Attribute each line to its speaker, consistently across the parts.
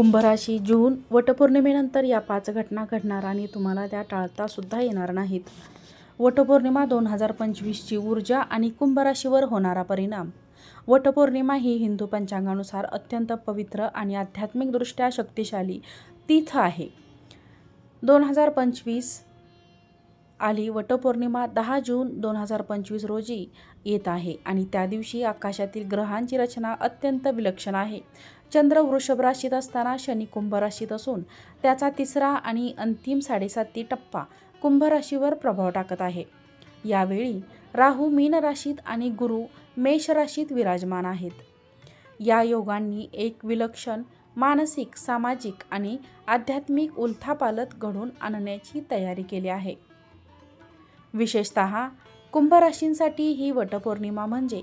Speaker 1: कुंभराशी जून वटपौर्णिमेनंतर या पाच घटना घडणार आणि तुम्हाला त्या टाळतासुद्धा येणार नाहीत. वटपौर्णिमा दोन हजार पंचवीसची ऊर्जा आणि कुंभराशीवर होणारा परिणाम. वटपौर्णिमा ही हिंदू पंचांगानुसार अत्यंत पवित्र आणि आध्यात्मिकदृष्ट्या शक्तिशाली तीर्थ आहे. दोन हजार पंचवीस आली वटपौर्णिमा दहा जून दोन हजार पंचवीस रोजी येत आहे आणि त्या दिवशी आकाशातील ग्रहांची रचना अत्यंत विलक्षण आहे. चंद्र वृषभ राशीत असताना शनी कुंभ राशीत असून त्याचा तिसरा आणि अंतिम साडेसाती टप्पा कुंभ राशीवर प्रभाव टाकत आहे. यावेळी राहू मीन राशीत आणि गुरु मेष राशीत विराजमान आहेत. या योगांनी एक विलक्षण मानसिक सामाजिक आणि आध्यात्मिक उलथापालत घडून आणण्याची तयारी केली आहे. विशेषत कुंभ राशींसाठी ही वटपौर्णिमा म्हणजे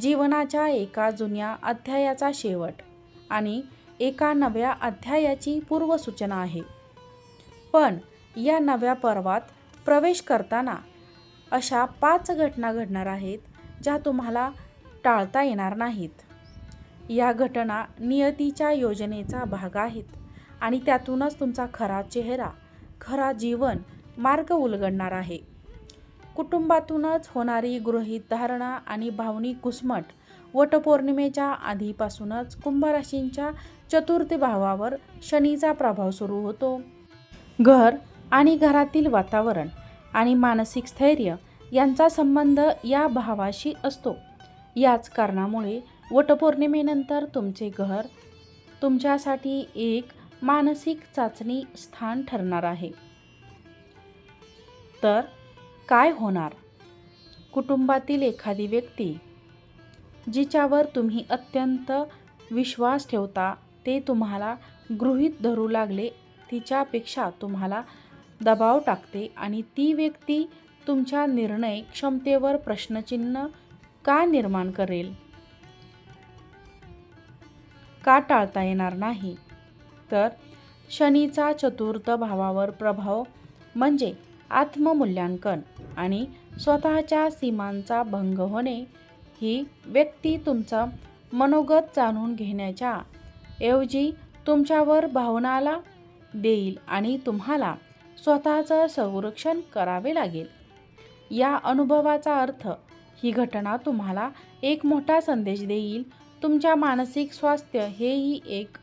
Speaker 1: जीवनाच्या एका जुन्या अध्यायाचा शेवट. आणि एका नव्या अध्यायाची पूर्वसूचना आहे. पण या नव्या पर्वात प्रवेश करताना अशा पाच घटना घडणार आहेत ज्या तुम्हाला टाळता येणार नाहीत. या घटना नियतीच्या योजनेचा भाग आहेत आणि त्यातूनच तुमचा खरा चेहरा खरा जीवन मार्ग उलगडणार आहे. कुटुंबातूनच होणारी गृहीत धारणा आणि भावनिक घुसमट वटपौर्णिमेच्या आधीपासूनच कुंभराशींच्या चतुर्थ चतुर्थी भावावर शनीचा प्रभाव सुरू होतो. घर आणि घरातील वातावरण आणि मानसिक स्थैर्य यांचा संबंध या भावाशी असतो. याच कारणामुळे वटपौर्णिमेनंतर तुमचे घर तुमच्यासाठी एक मानसिक चाचणी स्थान ठरणार आहे. तर काय होणार? कुटुंबातील एखादी व्यक्ती जिच्यावर तुम्ही अत्यंत विश्वास ठेवता ते तुम्हाला गृहीत धरू लागले. तिच्यापेक्षा तुम्हाला दबाव टाकते आणि ती व्यक्ती तुमच्या निर्णय क्षमतेवर प्रश्नचिन्ह का निर्माण करेल? का टाळता येणार नाही? तर शनीचा चतुर्थ भावावर प्रभाव म्हणजे आत्ममूल्यांकन आणि स्वतःच्या सीमांचा भंग होणे ही व्यक्ती तुमचं मनोगत जाणून घेण्याच्या ऐवजी तुमच्यावर भावनाला देईल आणि तुम्हाला स्वतःचं संरक्षण करावे लागेल. या अनुभवाचा अर्थ ही घटना तुम्हाला एक मोठा संदेश देईल. तुमच्या मानसिक स्वास्थ्य हेही एक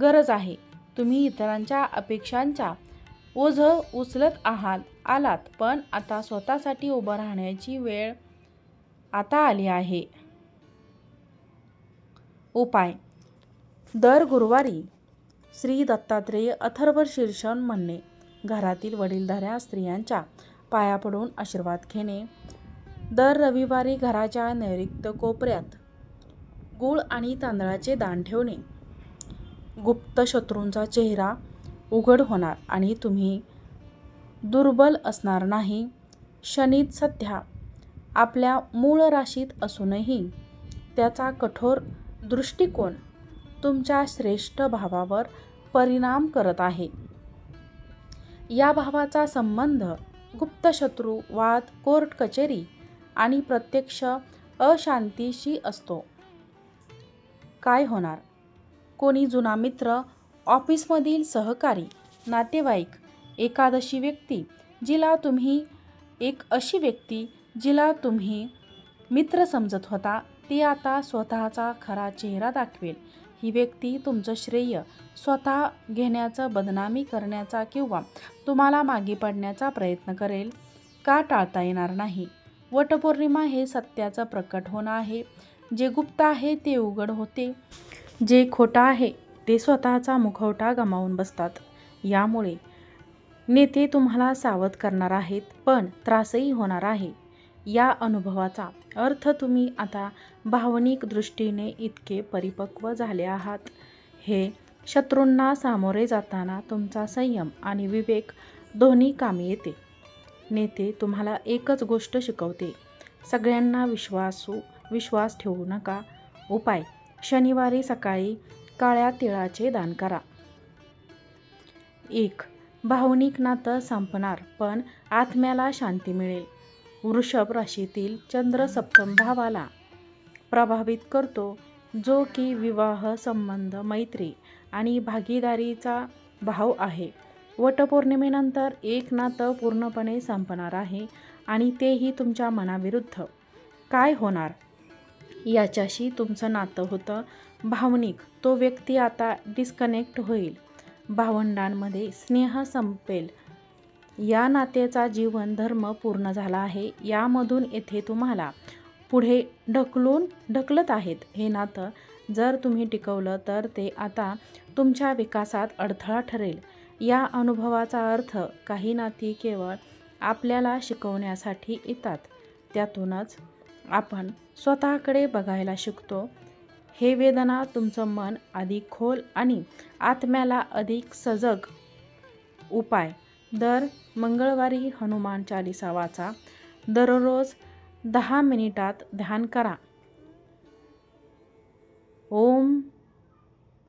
Speaker 1: गरज आहे. तुम्ही इतरांच्या अपेक्षांच्या ओझं उचलत आहात आलात पण आता स्वतःसाठी उभं राहण्याची वेळ आता आली आहे. उपाय. दर गुरुवारी श्री दत्तात्रेय अथर्व शीर्षण म्हणणे. घरातील वडीलधाऱ्या स्त्रियांच्या पाया पडून आशीर्वाद घेणे. दर रविवारी घराच्या नैऋत्य कोपऱ्यात गूळ आणि तांदळाचे दान ठेवणे. गुप्त शत्रूंचा चेहरा उघड होणार आणि तुम्ही दुर्बल असणार नाही. शनीत सध्या आपल्या मूळ राशीत असूनही त्याचा कठोर दृष्टिकोन तुमच्या श्रेष्ठ भावावर परिणाम करत आहे. या भावाचा संबंध गुप्तशत्रू वाद कोर्ट कचेरी आणि प्रत्यक्ष अशांतीशी असतो. काय होणार? कोणी जुना मित्र ऑफिसमधील सहकारी नातेवाईक एकादशी व्यक्ती जिला तुम्ही एक अशी व्यक्ती जिला तुम्ही मित्र समजत होता ती आता स्वतःचा खरा चेहरा दाखवेल. ही व्यक्ती तुमचं श्रेय स्वतः घेण्याचं बदनामी करण्याचा किंवा तुम्हाला मागे पडण्याचा प्रयत्न करेल का टाळता येणार नाही? वटपौर्णिमा हे सत्याचं प्रकट होणं आहे. जे गुप्त आहे ते उघड होते. जे खोटं आहे ते स्वतःचा मुखवटा गमावून बसतात. यामुळे नेते तुम्हाला सावध करणार आहेत पण त्रासही होणार आहे. या अनुभवाचा अर्थ तुम्ही आता भावनिक दृष्टीने इतके परिपक्व झाले आहात. हे शत्रूंना सामोरे जाताना तुमचा संयम आणि विवेक दोन्ही कामी येते. नेते तुम्हाला एकच गोष्ट शिकवते. सगळ्यांना विश्वासू विश्वास ठेवू नका. उपाय शनिवारी सकाळी काळ्या तिळाचे दान करा. एक भावनिक नातं संपणार पण आत्म्याला शांती मिळेल. वृषभ राशीतील चंद्र सप्तम भावाला प्रभावित करतो जो की विवाह संबंध मैत्री आणि भागीदारीचा भाव आहे. वटपौर्णिमेनंतर एक नातं पूर्णपणे संपणार आहे आणि तेही तुमच्या मनाविरुद्ध. काय होणार? याच्याशी तुमचं नातं होतं. भावनिक तो व्यक्ती आता डिस्कनेक्ट होईल. भावंडांमध्ये स्नेह संपेल. या नात्याचा जीवन धर्म पूर्ण झाला आहे. यामधून येथे तुम्हाला पुढे ढकलून ढकलत आहेत. हे नातं जर तुम्ही टिकवलं तर ते आता तुमच्या विकासात अडथळा ठरेल. या अनुभवाचा अर्थ काही नाती केवळ आपल्याला शिकवण्यासाठी येतात. त्यातूनच आपण स्वतःकडे बघायला शिकतो. हे वेदना तुमचं मन अधिक खोल आणि आत्म्याला अधिक सजग उपाय दर मंगळवारी हनुमान चालिसा वाचा. दररोज दहा मिनिटात ध्यान करा. ओम.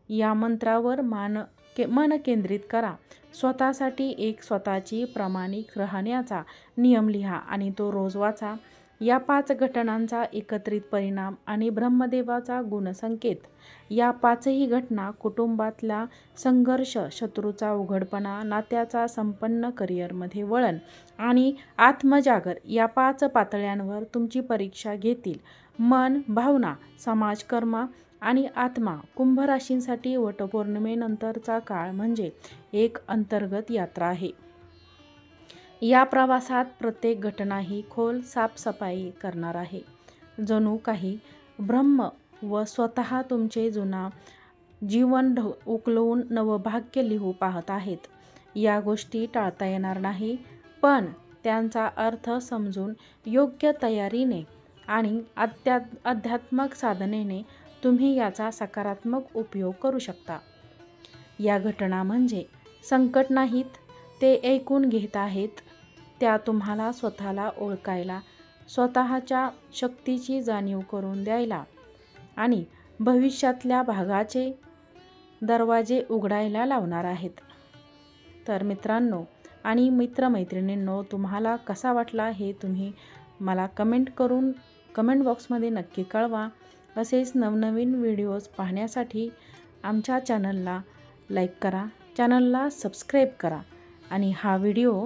Speaker 1: या मंत्रावर मान के मन केंद्रित करा. स्वतःसाठी एक स्वतःची प्रामाणिक राहण्याचा नियम लिहा आणि तो रोज वाचा. या पाच घटनांचा एकत्रित परिणाम आणि ब्रह्मदेवाचा गुणसंकेत. या पाचही घटना कुटुंबातला संघर्ष शत्रूचा उघडपणा नात्याचा संपन्न करिअरमध्ये वळण आणि आत्मजागर या पाच पातळ्यांवर तुमची परीक्षा घेतील. मन भावना समाजकर्म आणि आत्मा कुंभ राशींसाठी वटपौर्णिमेनंतरचा काळ म्हणजे एक अंतर्गत यात्रा आहे. या प्रवासात प्रत्येक घटना ही खोल साफसफाई करणार आहे. जणू काही ब्रह्म व स्वतः तुमचे जुना जीवन ढ उकलवून नवभाग्य लिहू पाहत आहेत. या गोष्टी टाळता येणार नाही पण त्यांचा अर्थ समजून योग्य तयारीने आणि अत्या अध्यात्मक साधनेने तुम्ही याचा सकारात्मक उपयोग करू शकता. या घटना म्हणजे संकट नाहीत ते ऐकून घेत आहेत. त्या तुम्हाला स्वतःला ओळखायला स्वतःच्या शक्तीची जाणीव करून द्यायला आणि भविष्यातल्या भागाचे दरवाजे उघडायला लावणार आहेत. तर मित्रांनो आणि मित्रमैत्रिणींनो तुम्हाला कसा वाटला हे तुम्ही मला कमेंट करून कमेंट बॉक्समध्ये नक्की कळवा. असेच नवनवीन व्हिडिओज पाहण्यासाठी आमच्या चॅनलला लाईक करा चॅनलला सबस्क्राईब करा आणि हा व्हिडिओ